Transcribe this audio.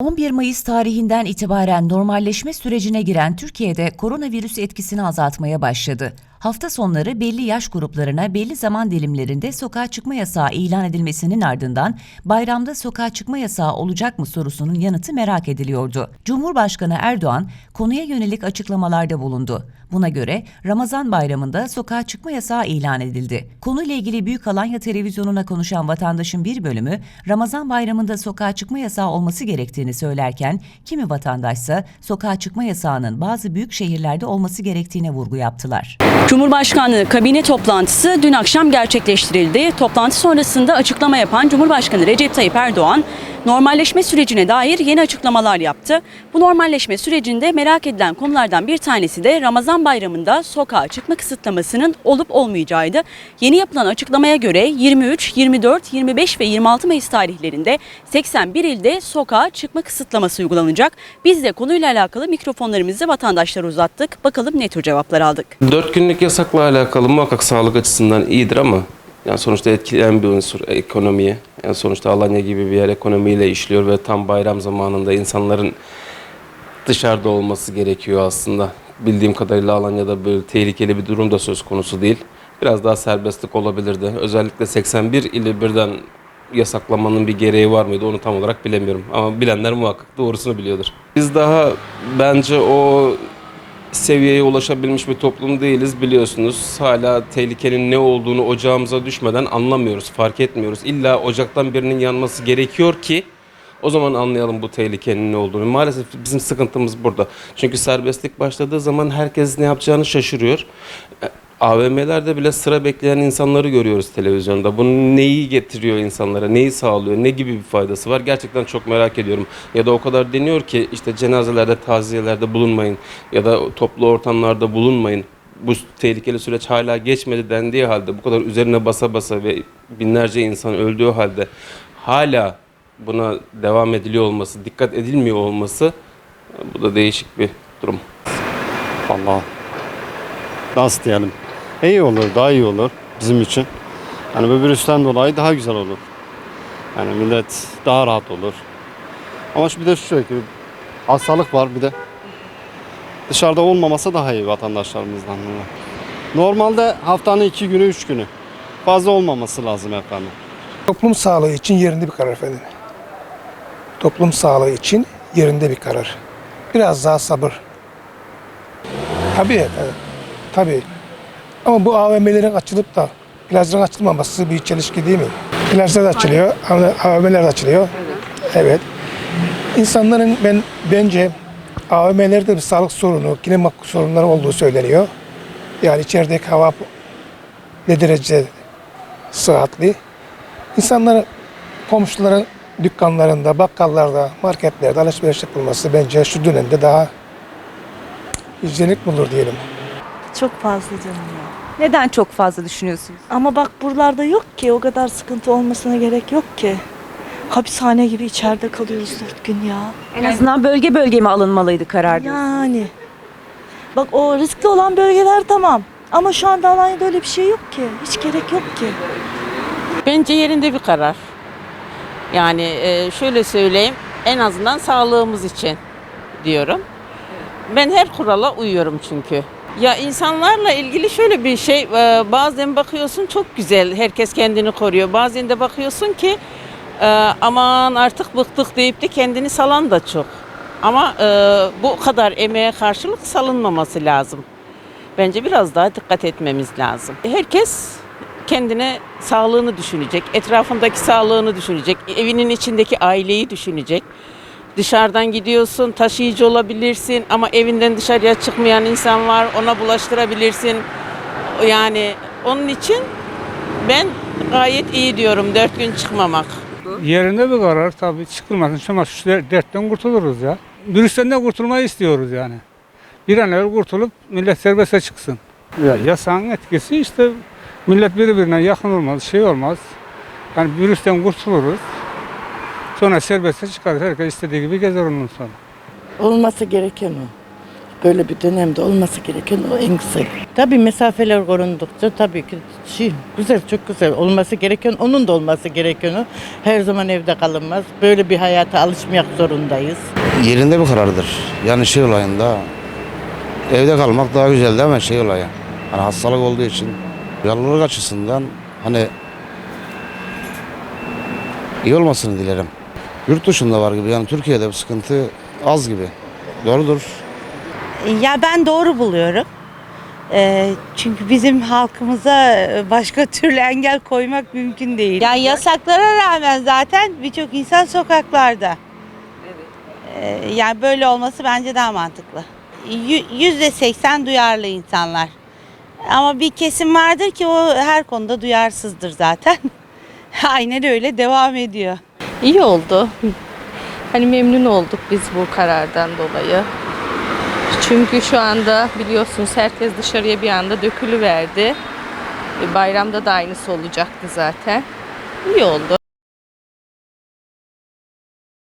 11 Mayıs tarihinden itibaren normalleşme sürecine giren Türkiye'de koronavirüs etkisini azaltmaya başladı. Hafta sonları belli yaş gruplarına belli zaman dilimlerinde sokağa çıkma yasağı ilan edilmesinin ardından bayramda sokağa çıkma yasağı olacak mı sorusunun yanıtı merak ediliyordu. Cumhurbaşkanı Erdoğan konuya yönelik açıklamalarda bulundu. Buna göre Ramazan bayramında sokağa çıkma yasağı ilan edildi. Konuyla ilgili Büyük Alanya televizyonuna konuşan vatandaşın bir bölümü Ramazan bayramında sokağa çıkma yasağı olması gerektiğini söylerken kimi vatandaşsa sokağa çıkma yasağının bazı büyük şehirlerde olması gerektiğine vurgu yaptılar. Cumhurbaşkanlığı kabine toplantısı dün akşam gerçekleştirildi. Toplantı sonrasında açıklama yapan Cumhurbaşkanı Recep Tayyip Erdoğan normalleşme sürecine dair yeni açıklamalar yaptı. Bu normalleşme sürecinde merak edilen konulardan bir tanesi de Ramazan bayramında sokağa çıkma kısıtlamasının olup olmayacağıydı. Yeni yapılan açıklamaya göre 23, 24, 25 ve 26 Mayıs tarihlerinde 81 ilde sokağa çıkma kısıtlaması uygulanacak. Biz de konuyla alakalı mikrofonlarımızı vatandaşlara uzattık. Bakalım ne tür cevaplar aldık. 4 günlük yasakla alakalı muhakkak sağlık açısından iyidir ama yani sonuçta etkileyen bir unsur ekonomiye. Yani sonuçta Alanya gibi bir yer ekonomiyle işliyor ve tam bayram zamanında insanların dışarıda olması gerekiyor aslında. Bildiğim kadarıyla Alanya'da böyle tehlikeli bir durum da söz konusu değil. Biraz daha serbestlik olabilirdi. Özellikle 81 ili birden yasaklamanın bir gereği var mıydı onu tam olarak bilemiyorum. Ama bilenler muhakkak doğrusunu biliyordur. Biz daha bence o seviyeye ulaşabilmiş bir toplum değiliz biliyorsunuz. Hala tehlikenin ne olduğunu ocağımıza düşmeden anlamıyoruz, fark etmiyoruz. İlla ocaktan birinin yanması gerekiyor ki o zaman anlayalım bu tehlikenin ne olduğunu. Maalesef bizim sıkıntımız burada. Çünkü serbestlik başladığı zaman herkes ne yapacağını şaşırıyor. AVM'lerde bile sıra bekleyen insanları görüyoruz televizyonda. Bu neyi getiriyor insanlara, neyi sağlıyor, ne gibi bir faydası var? Gerçekten çok merak ediyorum. Ya da o kadar deniyor ki işte cenazelerde, taziyelerde bulunmayın ya da toplu ortamlarda bulunmayın. Bu tehlikeli süreç hala geçmedi dendiği halde bu kadar üzerine basa basa ve binlerce insan öldüğü halde hala buna devam ediliyor olması, dikkat edilmiyor olması bu da değişik bir durum. Allah nasıl diyelim iyi olur daha iyi olur bizim için. Yani bu virüsten dolayı daha güzel olur. Yani millet daha rahat olur. Ama şu bir de şu şey hastalık var bir de. Dışarıda olmaması daha iyi vatandaşlarımızdan. Normalde haftanın iki günü, üç günü. Fazla olmaması lazım efendim. Toplum sağlığı için yerinde bir karar efendim. Toplum sağlığı için yerinde bir karar. Biraz daha sabır. Tabii efendim. Tabii. Ama bu AVM'lerin açılıp da plajların açılmaması bir çelişki değil mi? Plajlar da açılıyor, AVM'ler de açılıyor. Evet. İnsanların ben bence AVM'lerde bir sağlık sorunu, klima sorunları olduğu söyleniyor. Yani içerideki hava ne derece sıhhatli. İnsanların komşuların dükkanlarında, bakkallarda, marketlerde alışveriş yapılması bence şu dönemde daha hijyenik bulur diyelim. Çok fazla canım ya. Neden çok fazla düşünüyorsunuz? Ama bak buralarda yok ki o kadar sıkıntı olmasına gerek yok ki. Hapishane gibi içeride kalıyoruz dört gün ya. En azından bölge bölge mi alınmalıydı karar diyorsunuz? Yani. Bak o riskli olan bölgeler tamam. Ama şu anda Alanya'da öyle bir şey yok ki. Hiç gerek yok ki. Bence yerinde bir karar. Yani e, şöyle söyleyeyim, en azından sağlığımız için diyorum. Ben her kurala uyuyorum çünkü. Ya insanlarla ilgili şöyle bir şey, e, bazen bakıyorsun çok güzel, herkes kendini koruyor. Bazen de bakıyorsun ki e, aman artık bıktık deyip de kendini salan da çok. Ama e, bu kadar emeğe karşılık salınmaması lazım. Bence biraz daha dikkat etmemiz lazım. Herkes kendine sağlığını düşünecek, etrafındaki sağlığını düşünecek, evinin içindeki aileyi düşünecek. Dışarıdan gidiyorsun, taşıyıcı olabilirsin ama evinden dışarıya çıkmayan insan var, ona bulaştırabilirsin. Yani onun için ben gayet iyi diyorum dört gün çıkmamak. Yerinde bir karar tabii çıkılmasın. Ama şu der- dertten kurtuluruz ya. Virüsten de kurtulmayı istiyoruz yani. Bir an evvel kurtulup millet serbeste çıksın. Ya, yasağın etkisi işte millet birbirine yakın olmaz, şey olmaz. Yani virüsten kurtuluruz. Sonra serbeste çıkarız. Herkes istediği gibi gezer ondan sonra. Olması gereken o. Böyle bir dönemde olması gereken o en kısa. Tabii mesafeler korundukça tabii ki şey, güzel, çok güzel. Olması gereken, onun da olması gereken o. Her zaman evde kalınmaz. Böyle bir hayata alışmak zorundayız. yerinde bir karardır. Yani şey olayında evde kalmak daha güzel değil mi şey olayı? Hani hastalık olduğu için yalnızlık açısından hani iyi olmasını dilerim. Yurt dışında var gibi yani Türkiye'de bu sıkıntı az gibi. Doğrudur. Ya ben doğru buluyorum. Ee, çünkü bizim halkımıza başka türlü engel koymak mümkün değil. Yani yasaklara rağmen zaten birçok insan sokaklarda. Ee, yani böyle olması bence daha mantıklı. Yü- Yüzde seksen duyarlı insanlar. Ama bir kesim vardır ki o her konuda duyarsızdır zaten. Aynen öyle devam ediyor. İyi oldu. Hani memnun olduk biz bu karardan dolayı. Çünkü şu anda biliyorsunuz herkes dışarıya bir anda dökülüverdi. E, Bayramda da aynısı olacaktı zaten. İyi oldu.